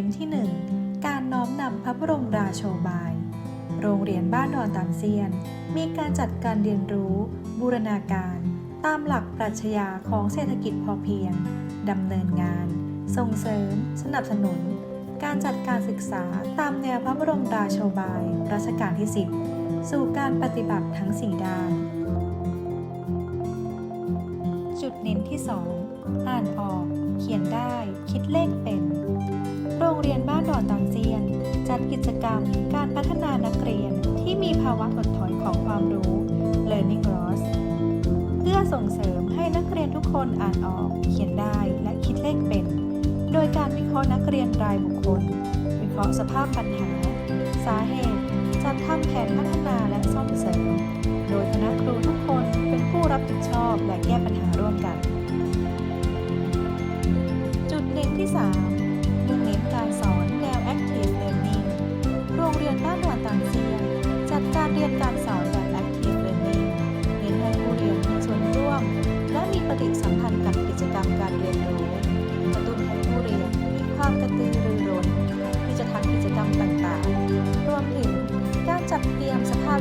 น้นที่ 1 การน้อมนำพระบรมราโชบาย โรงเรียนบ้านดอนตามเซียน มีการจัดการเรียนรู้ บูรณาการ ตามหลักปรัชญาของเศรษฐกิจพอเพียงดำเนินงาน ส่งเสริม สนับสนุน การจัดการศึกษาตามแนวพระบรมราโชบาย รัชกาลที่ 10 สู่การปฏิบัติทั้ง 4 ด้าน จุดเน้นที่ 2 อ่านออก เขียนได้ คิดเลขเป็น จัดกิจกรรมการพัฒนานักเรียนที่มีภาวะถดถอยของความรู้ Learning Loss เพื่อส่งเสริมให้นักเรียนทุกคนอ่านออก เขียนได้และคิดเลขเป็น โดยการวิเคราะห์นักเรียนรายบุคคล วิเคราะห์สภาพปัญหา สาเหตุ จัดทำแผนพัฒนาและซ่อมเสริม โดยคณะครูทุกคนเป็นผู้รับผิดชอบและแก้ปัญหาร่วมกัน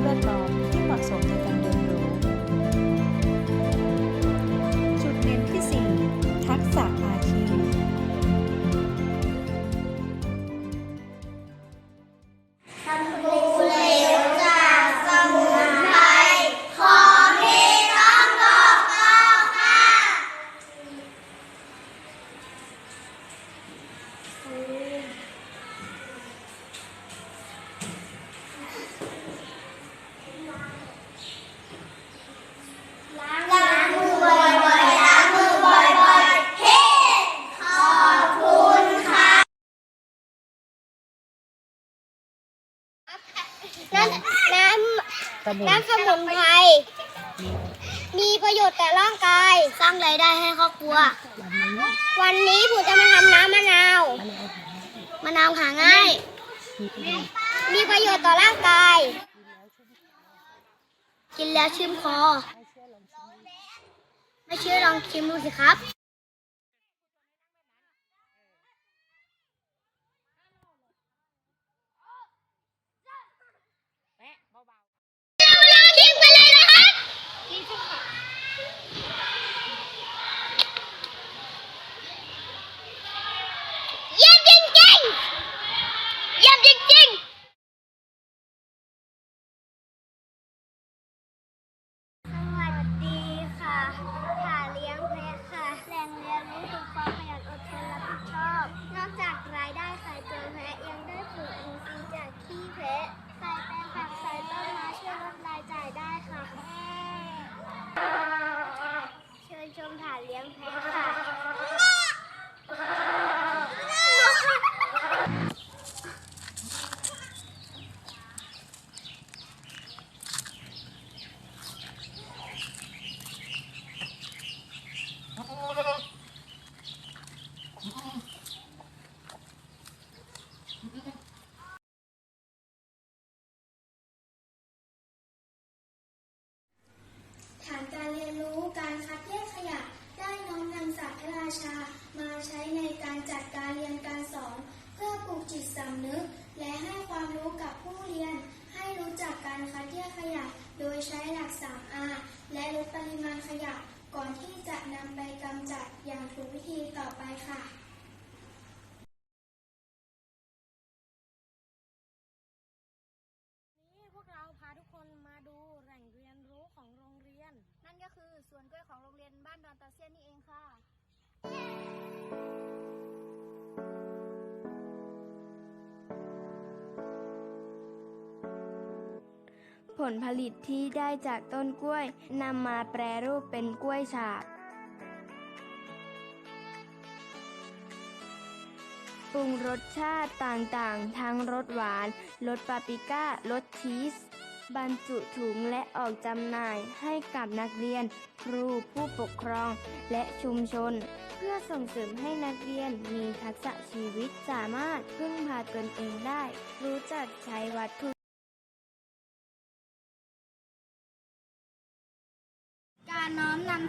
ย น้ำน้ำน้ำสมุนไพรมีประโยชน์แต่ร่างกาย สร้างรายได้ให้ครอบครัววันนี้ผมจะมาทำน้ำมะนาว มะนาวหาง่าย มีประโยชน์ต่อร่างกาย กินแล้วชื่นคอ ไม่เชื่อลองชิมดูสิครับ ชิมกันเลยนะคะเยี่ยมจริงๆเยี่ยมจริงๆ สวัสดีค่ะหาเลี้ยงแพะค่ะ แหล่งเรียนรู้ถึงความขยันอดทนรับผิดชอบ นอกจากรายได้ขายตัวแพะยังได้ผลอินทรีย์จากขี้แพะใส่แปลงผักใส่ต้นไม้ช่วยลดรายจ่ายได้ค่ะ เชิญชมฐานเลี้ยงแพะค่ะ ฐานการเรียนรู้การคัดแยกขยะ ได้น้อมนำศาสตร์พระราชา มาใช้ในการจัดการเรียนการสอน เพื่อปลูกจิตสำนึก และให้ความรู้กับผู้เรียน ให้รู้จักการคัดแยกขยะ โดยใช้หลัก 3R และลดปริมาณขยะ ก่อนที่จะนำไปกำจัดอย่างถูกวิธีต่อไปค่ะนี่พวกเราพาทุกคนมาดูแหล่งเรียนรู้ของโรงเรียนนั่นก็คือสวนกล้วยของโรงเรียนบ้านดอนตาเซียนนี่เองค่ะ ผลผลิตที่ได้จากต้นกล้วยนำมาแปรรูปเป็นกล้วยฉาบปรุงรสชาติต่างๆ ทั้งรสหวาน รสปาปริก้า รสชีส บรรจุถุงและออกจำหน่ายให้กับนักเรียน ครูผู้ปกครองและชุมชน เพื่อส่งเสริมให้นักเรียนมีทักษะชีวิตสามารถพึ่งพาตนเองได้ รู้จักใช้วัตถุ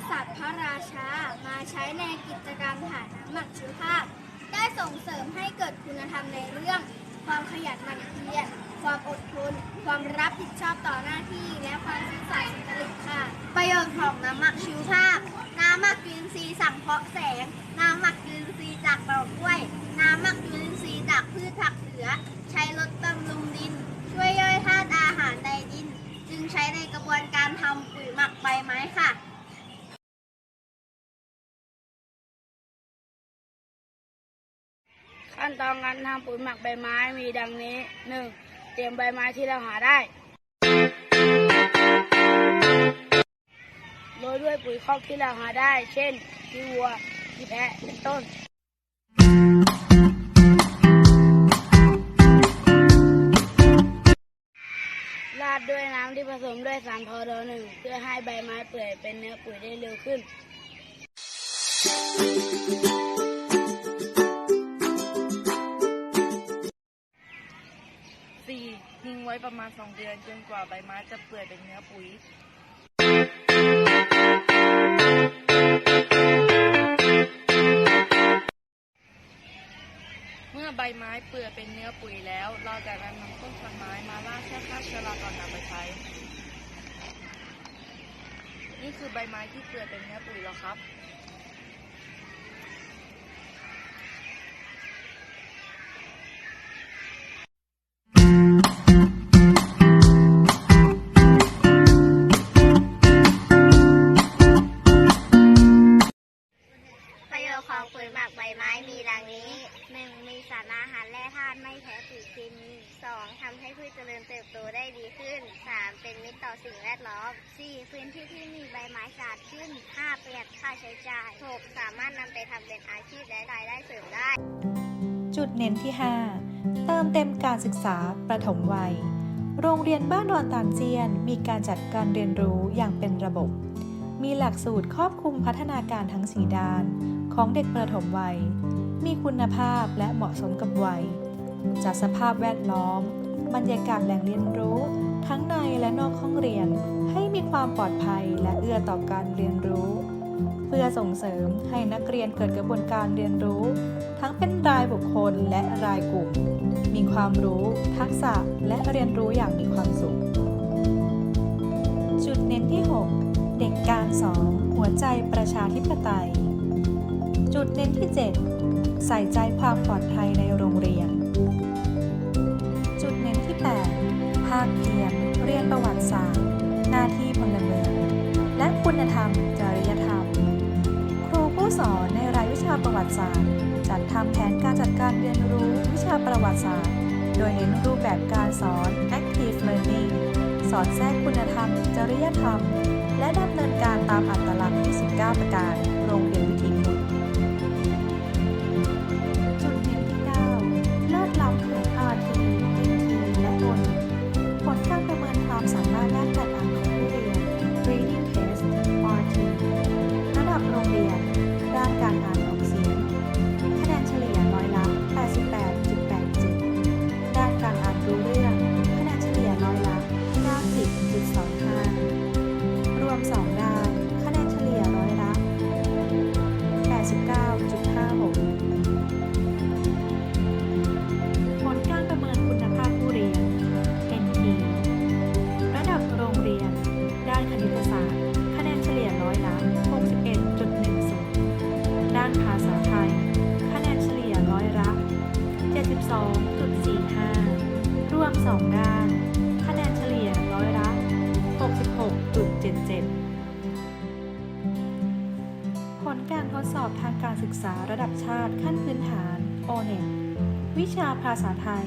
ศัพท์พระราชา มาใช้ในกิจกรรมฐานน้ำหมักชีวภาพ ได้ส่งเสริมให้เกิดคุณธรรมในเรื่อง ความขยันหมั่นเพียร ความอดทน ความรับผิดชอบต่อหน้าที่ และความซื่อสัตย์สุจริตค่ะ ประโยชน์ของน้ำหมักชีวภาพ น้ำหมักจุลินทรีย์สังเคราะห์แสง น้ำหมักจุลินทรีย์จากดอกกล้วย น้ำหมักจุลินทรีย์จากพืชผักเหลือ ใช้ลดบำรุงดิน ช่วยย่อยธาตุอาหารในดิน จึงใช้ในกระบวนการทำปุ๋ยหมักใบไม้ค่ะ ขั้นตอนการทำปุ๋ยหมักใบไม้มีดังนี้ 1. เตรียมใบไม้ที่เราหาได้โรยด้วยปุ๋ยคอกที่เราหาได้ เช่นขี้วัวขี้แพะเป็นต้น ราดด้วยน้ำที่ผสมด้วยสารพอดอหนึ่งเพื่อให้ใบไม้เปื่อยเป็นเนื้อปุ๋ยได้เร็วขึ้น ประมาณ 2 เดือนจนกว่าใบไม้จะเปื่อยเป็นเนื้อปุ๋ยเมื่อใบไม้เปื่อยเป็นเนื้อปุ๋ยแล้ว เราจะนำต้นพันไม้มาล่าเชื้อฆ่าเชื้อราก่อนนำไปใช้ นี่คือใบไม้ที่เปื่อยเป็นเนื้อปุ๋ยแล้วครับ ของปุ๋ยหมักใบไม้มีดังนี้ 1. มีสารอาหารแร่ธาตุไม่แพ้ปุ๋ยเคมี 2. ทำให้พืชเจริญเติบโตได้ดีขึ้น 3. เป็นมิตรต่อสิ่งแวดล้อม 4. พื้นที่ที่มีใบไม้สะอาดขึ้น 5. ประหยัดค่าใช้จ่าย 6. สามารถนำไปทำเป็นอาชีพและรายได้เสริมได้ จุดเน้นที่ 5 เติมเต็มการศึกษาประถมวัย โรงเรียนบ้านดอนตานเจียน มีการจัดการเรียนรู้อย่างเป็นระบบมีหลักสูตรครอบคลุมพัฒนาการทั้งสีด้าน ของเด็กประถมวัย มีคุณภาพและเหมาะสมกับวัย จากสภาพแวดล้อม บรรยากาศแหล่งเรียนรู้ ทั้งในและนอกห้องเรียน ให้มีความปลอดภัยและเอื้อต่อการเรียนรู้ เพื่อส่งเสริมให้นักเรียนเกิดกระบวนการเรียนรู้ ทั้งเป็นรายบุคคลและรายกลุ่ม มีความรู้ ทักษะและเรียนรู้อย่างมีความสุข จุดเน้นที่ 6 เด็กการสอนหัวใจประชาธิปไตย จุดเน้นที่ 7 ใส่ใจความปลอดภัยในโรงเรียน จุดเน้นที่ 8 ภาคเพียรเรียนประวัติศาสตร์ หน้าที่พลเมือง และคุณธรรม จริยธรรม ครูผู้สอนในรายวิชาประวัติศาสตร์ จัดทำแผนการจัดการเรียนรู้วิชาประวัติศาสตร์ โดยเน้นรูปแบบการสอน active learning สอนแทรกคุณธรรม จริยธรรม และดำเนินการตามอัตลักษณ์ที่19ประการโรงเรียน 72.45รวม2ด้าน คะแนนเฉลี่ยร้อยละ66.77 ผลการทดสอบทางการศึกษาระดับชาติขั้นพื้นฐาน o n e t วิชาภาษาไทย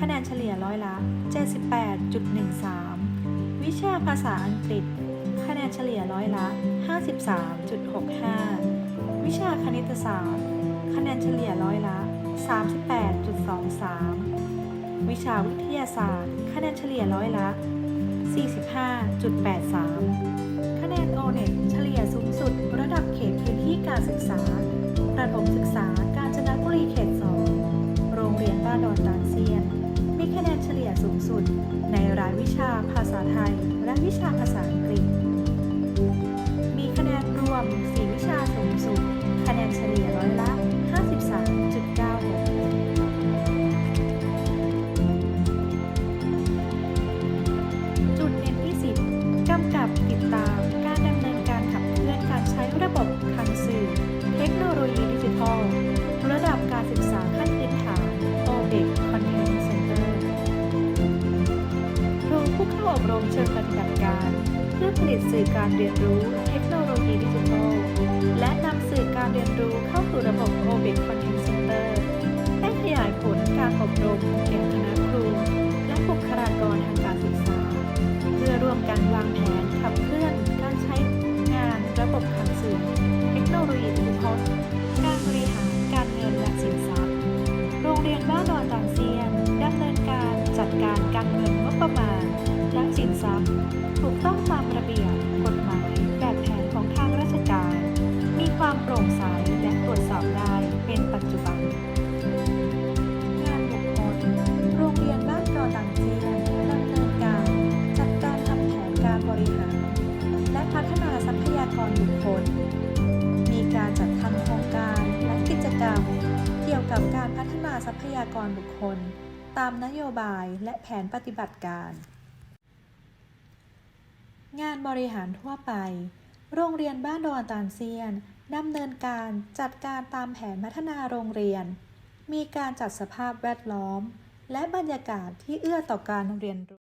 คะแนนเฉลี่ยร้อยละ 78.13 วิชาภาษาอังกฤษ คะแนนเฉลี่ยร้อยละ 53.65 วิชาคณิตศาสตร์ คะแนนเฉลี่ยร้อยละ 38.23 วิชาวิทยาศาสตร์ คะแนนเฉลี่ยร้อยละ 45.83 คะแนนโอเน็ตเฉลี่ยสูงสุด ระดับเขตพื้นที่การศึกษาระถบศึกษาการจนบุรีเขต 2 โรงเรียนบ้านดอนตาเซียน มีคะแนนเฉลี่ยสูงสุด ในรายวิชาภาษาไทย และวิชาภาษาอังกฤษ มีคะแนนรวม 4 วิชาสูงสุด คะแนนเฉลี่ย การเรียนรู้ามนโยบายและแผนปฏิบัติการ งานบริหารทั่วไป โรงเรียนบ้านดอนตานเซียนดำเนินการจัดการตามแผนพัฒนาโรงเรียน มีการจัดสภาพแวดล้อม และบรรยากาศที่เอื้อต่อการเรียนรู้